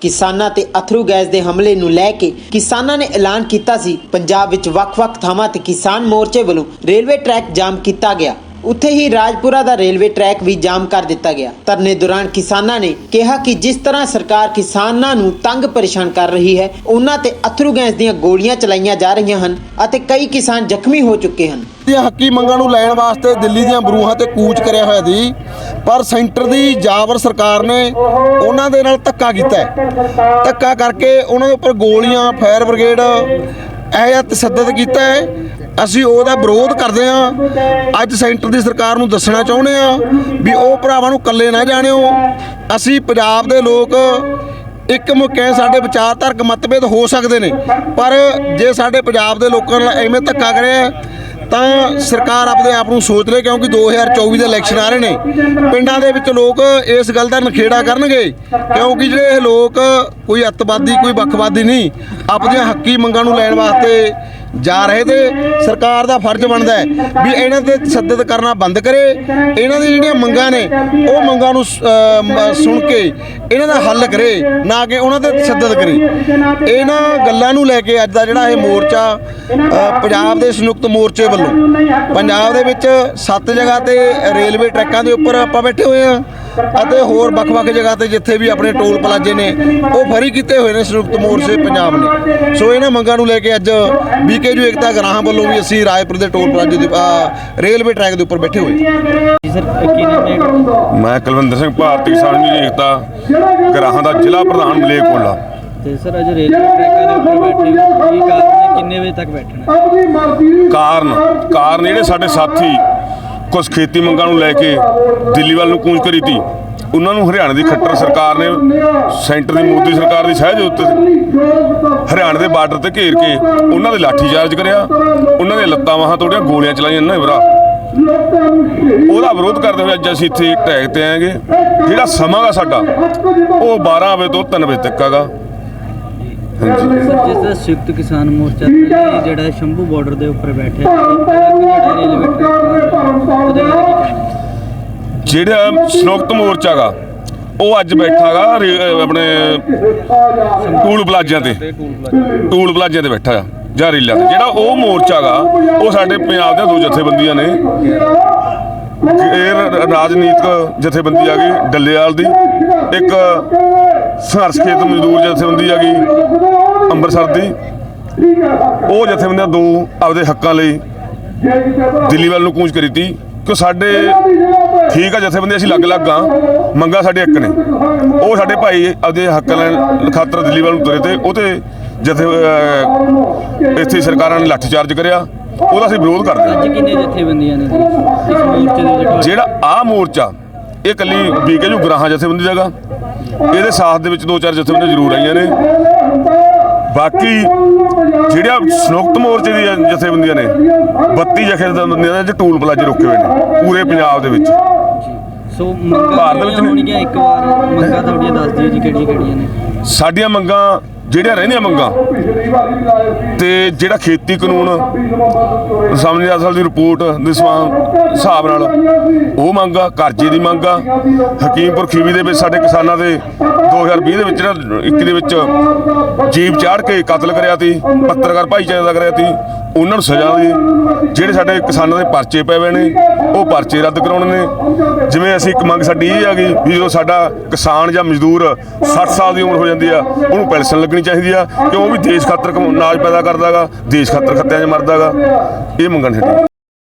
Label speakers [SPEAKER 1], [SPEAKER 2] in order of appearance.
[SPEAKER 1] ਕਿਸਾਨਾਂ ਤੇ ਅਥਰੂ ਗੈਸ ਦੇ ਹਮਲੇ ਨੂੰ ਲੈ ਕੇ ਕਿਸਾਨਾਂ ਨੇ ਐਲਾਨ ਕੀਤਾ ਸੀ। ਪੰਜਾਬ ਵਿੱਚ ਵੱਖ-ਵੱਖ ਥਾਵਾਂ ਤੇ ਕਿਸਾਨ ਮੋਰਚੇ ਵੱਲੋਂ ਰੇਲਵੇ ਟਰੈਕ ਜਾਮ ਕੀਤਾ ਗਿਆ। ਉੱਥੇ ਹੀ ਰਾਜਪੁਰਾ ਦਾ ਰੇਲਵੇ ਟਰੈਕ ਵੀ ਜਾਮ ਕਰ ਦਿੱਤਾ ਗਿਆ। ਧਰਨੇ ਦੌਰਾਨ ਕਿਸਾਨਾਂ ਨੇ ਕਿਹਾ ਕਿ ਜਿਸ ਤਰ੍ਹਾਂ ਸਰਕਾਰ ਕਿਸਾਨਾਂ ਨੂੰ ਤੰਗ ਪਰੇਸ਼ਾਨ ਕਰ ਰਹੀ ਹੈ, ਉਹਨਾਂ ਤੇ ਅਥਰੂ ਗੈਸ ਦੀਆਂ ਗੋਲੀਆਂ ਚਲਾਈਆਂ ਜਾ ਰਹੀਆਂ ਹਨ ਅਤੇ ਕਈ ਕਿਸਾਨ ਜ਼ਖਮੀ ਹੋ ਚੁੱਕੇ ਹਨ।
[SPEAKER 2] ਦੀਆਂ ਹੱਕੀ ਮੰਗਾਂ ਨੂੰ ਲੈਣ ਵਾਸਤੇ ਦਿੱਲੀ ਦੀਆਂ ਬਰੂਹਾਂ ਤੇ ਕੂਚ ਕਰਿਆ ਹੋਇਆ ਸੀ। ਪਰ ਸੈਂਟਰ ਦੀ ਜਾਬਰ ਸਰਕਾਰ ਨੇ ਉਹਨਾਂ ਦੇ ਨਾਲ ਧੱਕਾ ਕੀਤਾ ਧੱਕਾ ਕਰਕੇ ਉਹਨਾਂ ਦੇ ਉੱਪਰ ਗੋਲੀਆਂ, ਫਾਇਰ ਬ੍ਰਿਗੇਡ ਇਹ ਜਿਹਾ ਤਸੱਦਦ ਕੀਤਾ ਹੈ। ਅਸੀਂ ਉਹਦਾ ਵਿਰੋਧ ਕਰਦੇ ਹਾਂ। ਅੱਜ ਸੈਂਟਰ ਦੀ ਸਰਕਾਰ ਨੂੰ ਦੱਸਣਾ ਚਾਹੁੰਦੇ ਹਾਂ ਵੀ ਉਹ ਭਰਾਵਾਂ ਨੂੰ ਇਕੱਲੇ ਨਾ ਜਾਣਿਓ। ਅਸੀਂ ਪੰਜਾਬ ਦੇ ਲੋਕ ਇੱਕ ਮੁੱਕੇ ਸਾਡੇ ਵਿਚਾਰਧਾਰਕ ਮਤਭੇਦ ਹੋ ਸਕਦੇ ਨੇ। ਪਰ ਜੇ ਸਾਡੇ ਪੰਜਾਬ ਦੇ ਲੋਕਾਂ ਨਾਲ ਐਵੇਂ ਧੱਕਾ ਕਰਿਆ ਤਾਂ ਸਰਕਾਰ ਆਪਣੇ ਆਪ ਨੂੰ ਸੋਚ ਲੇ ਕਿਉਂਕਿ 2024 ਦੇ ਇਲੈਕਸ਼ਨ ਆ ਰਹੇ ਨੇ। ਪਿੰਡਾਂ ਦੇ ਵਿੱਚ ਲੋਕ ਇਸ ਗੱਲ ਦਾ ਨਖੇੜਾ ਕਰਨਗੇ ਕਿਉਂਕਿ ਜਿਹੜੇ ਇਹ ਲੋਕ ਕੋਈ ਅੱਤਵਾਦੀ, ਕੋਈ ਵੱਖਵਾਦੀ ਨਹੀਂ, ਆਪਣੀਆਂ ਹੱਕੀ ਮੰਗਾਂ ਨੂੰ ਲੈਣ ਵਾਸਤੇ ਜਾ ਰਹੇ ਤੇ ਸਰਕਾਰ ਦਾ ਫਰਜ਼ ਬਣਦਾ ਹੈ ਵੀ ਇਹਨਾਂ ਤੇ ਤਸ਼ੱਦਦ ਕਰਨਾ ਬੰਦ ਕਰੇ। ਇਹਨਾਂ ਦੀਆਂ ਜਿਹੜੀਆਂ ਮੰਗਾਂ ਨੇ, ਉਹ ਮੰਗਾਂ ਨੂੰ ਸੁਣ ਕੇ ਇਹਨਾਂ ਦਾ ਹੱਲ ਕਰੇ, ਨਾ ਕਿ ਉਹਨਾਂ ਤੇ ਤਸ਼ੱਦਦ ਕਰੇ। ਇਹਨਾਂ ਗੱਲਾਂ ਨੂੰ ਲੈ ਕੇ ਅੱਜ ਦਾ ਜਿਹੜਾ ਇਹ ਮੋਰਚਾ ਪੰਜਾਬ ਦੇ ਸੰਯੁਕਤ ਮੋਰਚੇ ਵੱਲੋਂ, ਪੰਜਾਬ ਦੇ ਵਿੱਚ ਸੱਤ ਜਗ੍ਹਾ ਤੇ ਰੇਲਵੇ ਟਰੈਕਾਂ ਦੇ ਉੱਪਰ ਆਪਾਂ ਬੈਠੇ ਹੋਏ ਆ ਅਤੇ ਹੋਰ ਵੱਖ-ਵੱਖ ਜਗ੍ਹਾ ਤੇ ਜਿੱਥੇ ਵੀ ਆਪਣੇ ਟੋਲ ਪਲਾਜ਼ੇ ਨੇ ਉਹ ਫਰੀ ਕੀਤੇ ਹੋਏ ਨੇ ਸੰਯੁਕਤ ਮੋਰਚੇ ਪੰਜਾਬ ਨੇ। ਸੋ ਇਹਨਾਂ ਮੰਗਾਂ ਨੂੰ ਲੈ ਕੇ ਅੱਜ ਬੀਕੇਯੂ ਏਕਤਾ ਗਰਾਹਾਂ ਵੱਲੋਂ ਵੀ ਅਸੀਂ ਰਾਏਪੁਰ ਦੇ ਟੋਲ ਪਲਾਜ਼ੇ ਦੇ ਰੇਲਵੇ ਟਰੈਕ ਦੇ ਉੱਪਰ ਬੈਠੇ ਹੋਏ
[SPEAKER 3] ਮੈਂ ਕੁਲਵਿੰਦਰ ਸਿੰਘ ਭਾਰਤੀ ਕਿਸਾਨ ਯੂਨੀਅਨ ਏਕਤਾ ਗਰਾਹਾਂ ਦਾ ਜ਼ਿਲ੍ਹਾ ਪ੍ਰਧਾਨ ਮਲੇਕੋਲਾ
[SPEAKER 4] ਤੇ ਸਰ ਅੱਜ ਰੇਲਵੇ ਟਰੈਕਾਂ ਦੇ ਉੱਪਰ ਬੈਠੇ ਹੋ। ਕੀ ਕਾਰਨ ਕਿੰਨੇ ਵਜੇ ਤੱਕ ਬੈਠਣਾ
[SPEAKER 3] ਕਾਰਨ ਕਾਰਨ ਜਿਹੜੇ ਸਾਡੇ ਸਾਥੀ ਕੁਝ ਖੇਤੀ ਮੰਗਾਂ ਨੂੰ ਲੈ ਕੇ ਦਿੱਲੀ ਵੱਲ ਨੂੰ ਕੂੰਜ ਕਰੀ ਤੀ। ਉਹਨਾਂ ਨੂੰ ਹਰਿਆਣਾ ਦੀ ਖੱਟਰ ਸਰਕਾਰ ਨੇ, ਸੈਂਟਰ ਦੀ ਮੋਦੀ ਸਰਕਾਰ ਦੀ ਸਹਿਜ ਉੱਤੇ ਹਰਿਆਣਾ ਦੇ ਬਾਰਡਰ ਤੇ ਘੇਰ ਕੇ ਉਹਨਾਂ ਦੇ ਲਾਠੀ ਚਾਰਜ ਕਰਿਆ, ਉਹਨਾਂ ਦੇ ਲੱਤਾਂ ਵਾਹਾਂ ਤੋੜੀਆਂ, ਗੋਲੀਆਂ ਚਲਾਈਆਂ ਨਾ ਭਰਾ ਉਹਦਾ ਵਿਰੋਧ ਕਰਦੇ ਹੋਏ ਅੱਜ ਅਸੀਂ ਇੱਥੇ ਟੈਗ ਤੇ ਆਏਗੇ, ਜਿਹੜਾ ਸਮਾਂ ਗਾ ਸਾਡਾ, ਉਹ 12 ਵਜੇ ਤੋਂ 3 ਵਜੇ ਤੱਕ ਹੈਗਾ।
[SPEAKER 4] ਸਰ ਜਿਸ ਤਰ੍ਹਾਂ ਸੰਯੁਕਤ ਕਿਸਾਨ ਮੋਰਚਾ ਤੇ ਜਿਹੜਾ ਸ਼ੰਭੂ ਬਾਰਡਰ ਦੇ ਉੱਪਰ ਬੈਠਿਆ। ਜਿਹੜਾ
[SPEAKER 3] ਸੰਯੁਕਤ ਮੋਰਚਾ ਗਾ ਉਹ ਅੱਜ ਬੈਠਾਗਾ ਆਪਣੇ ਟੂਲ ਪਲਾਜ਼ਿਆਂ ਤੇ। ਟੂਲ ਪਲਾਜ਼ਿਆਂ ਤੇ। ਬੈਠਾ ਆ ਜਾਂ ਰੀਲਾਂ ਤੇ। ਜਿਹੜਾ ਉਹ ਮੋਰਚਾ ਗਾ ਉਹ ਸਾਡੇ ਪੰਜਾਬ ਦੇ ਦੋ ਜਥੇਬੰਦੀਆਂ ਨੇ। ਇਹ ਰਾਜਨੀਤਿਕ ਜਥੇਬੰਦੀ ਆ ਗਈ ਡੱਲੇਵਾਲ ਦੀ। ਇੱਕ ਸੰਘਰਸ਼ ਖੇਤ ਮਜ਼ਦੂਰ ਜਥੇਬੰਦੀ ਆ ਗਈ ਅੰਮ੍ਰਿਤਸਰ ਦੀ। ਉਹ ਜਥੇਬੰਦੀਆਂ ਦੋ ਆਪਦੇ ਹੱਕਾਂ ਲਈ ਦਿੱਲੀ ਵੱਲ ਨੂੰ ਕੂਚ ਕਰੀ ਤੀ ਕਿ ਸਾਡੇ ਠੀਕ ਆ ਜਥੇਬੰਦੀ ਅਸੀਂ ਲੱਗ ਲੱਗ ਆ ਮੰਗਾ ਸਾਡੇ ਇੱਕ ਨੇ। ਉਹ ਸਾਡੇ ਭਾਈ ਆਪਦੇ ਹੱਕ ਲੈਣ ਖਾਤਰ ਦਿੱਲੀ ਵੱਲ ਨੂੰ ਤੁਰੇ ਤੇ ਉਹ ਤੇ ਜਥੇ ਇੱਥੇ ਸਰਕਾਰਾਂ ਨੇ ਲਾਠੀ ਚਾਰਜ ਕਰਿਆ। ਉਹਦਾ ਅਸੀਂ ਵਿਰੋਧ ਕਰਦੇ ਹਾਂ।
[SPEAKER 4] ਅੱਜ ਕਿੰਨੇ ਜਥੇਬੰਦੀਆਂ ਨੇ? ਜੀ ਇਸ ਮੋਰਚੇ ਦੇ ਵਿੱਚ
[SPEAKER 3] ਜਿਹੜਾ ਆ ਮੋਰਚਾ ਇਹ ਕੱਲੀ ਬੀਕੇ ਜੂ ਗਰਾਹਾਂ ਜਥੇਬੰਦੀ ਜਗ੍ਹਾ। ਇਹਦੇ ਸਾਥ ਦੇ ਵਿੱਚ ਦੋ ਚਾਰ ਜਥੇਬੰਦੀਆਂ ਜ਼ਰੂਰ ਆਈਆਂ ਨੇ। ਬਾਕੀ ਜਿਹੜੀਆਂ ਸੰਯੁਕਤ ਮੋਰਚੇ ਦੀਆਂ ਜਥੇਬੰਦੀਆਂ ਨੇ 32 ਜਥੇਬੰਦੀਆਂ ਨੇ ਜਿਹੜੇ ਟੂਲ ਪਲਾਜ਼ੇ ਰੁਕੇ ਹੋਏ ਨੇ ਪੂਰੇ ਪੰਜਾਬ ਦੇ ਵਿੱਚ।
[SPEAKER 4] ਸੋ ਮੰਗਾਂ
[SPEAKER 3] ਭਾਰਤ ਵਿੱਚ
[SPEAKER 4] ਹੋਣਗੀਆਂ ਇੱਕ ਵਾਰ ਮੰਗਾਂ ਤੁਹਾਡੀਆਂ ਦੱਸ ਦਿਓ ਜੀ ਕਿਹੜੀਆਂ ਕਿਹੜੀਆਂ ਨੇ।
[SPEAKER 3] ਸਾਡੀਆਂ ਮੰਗਾਂ ਜਿਹੜੀਆਂ ਰਹਿੰਦੀਆਂ ਮੰਗਾਂ ਤੇ ਜਿਹੜਾ ਖੇਤੀ ਕਾਨੂੰਨ ਸਾਹਮਣੇ ਅਸਲ ਦੀ ਰਿਪੋਰਟ ਦੇ ਹਿਸਾਬ ਨਾਲ, ਉਹ ਮੰਗਾ ਕਰਜ਼ੇ ਦੀ ਮੰਗਾ ਹਕੀਮਪੁਰ ਖੀਵੀ ਦੇ ਵਿੱਚ ਸਾਡੇ ਕਿਸਾਨਾਂ ਦੇ 2020 ਦੇ ਵਿੱਚ ਜਿਹੜਾ 21 ਦੇ ਵਿੱਚ ਜੀਪ ਚਾੜ ਕੇ ਕਤਲ ਕਰਿਆ ਸੀ ਪੱਤਰਕਾਰ ਭਾਈਚਾਰੇ ਦਾ ਕਰਿਆ ਸੀ ਉਹਨਾਂ ਨੂੰ ਸਜ਼ਾ ਦੀ ਜਿਹੜੇ ਸਾਡੇ ਕਿਸਾਨਾਂ ਦੇ ਪਰਚੇ ਪਏ ਹੋਏ ਨੇ, ਉਹ ਪਰਚੇ ਰੱਦ ਕਰਾਉਣੇ ਨੇ। ਜਿਵੇਂ ਅਸੀਂ ਇੱਕ ਮੰਗ ਸਾਡੀ ਇਹ ਆ ਗਈ ਵੀ ਜਦੋਂ ਸਾਡਾ ਕਿਸਾਨ ਜਾਂ ਮਜ਼ਦੂਰ 60 ਸਾਲ ਦੀ ਉਮਰ ਹੋ ਜਾਂਦੀ ਆ, ਉਹਨੂੰ ਪੈਨਸ਼ਨ ਲੱਗਣੀ ਚਾਹੀਦੀ ਆ ਕਿ ਉਹ ਵੀ ਦੇਸ਼ ਖਾਤਰ ਕਮ- ਅਨਾਜ ਪੈਦਾ ਕਰਦਾਗਾ, ਦੇਸ਼ ਖਾਤਰ ਖੱਤਿਆਂ 'ਚ ਮਰਦਾਗਾ। ਇਹ ਮੰਗਣ ਸਾਡੀ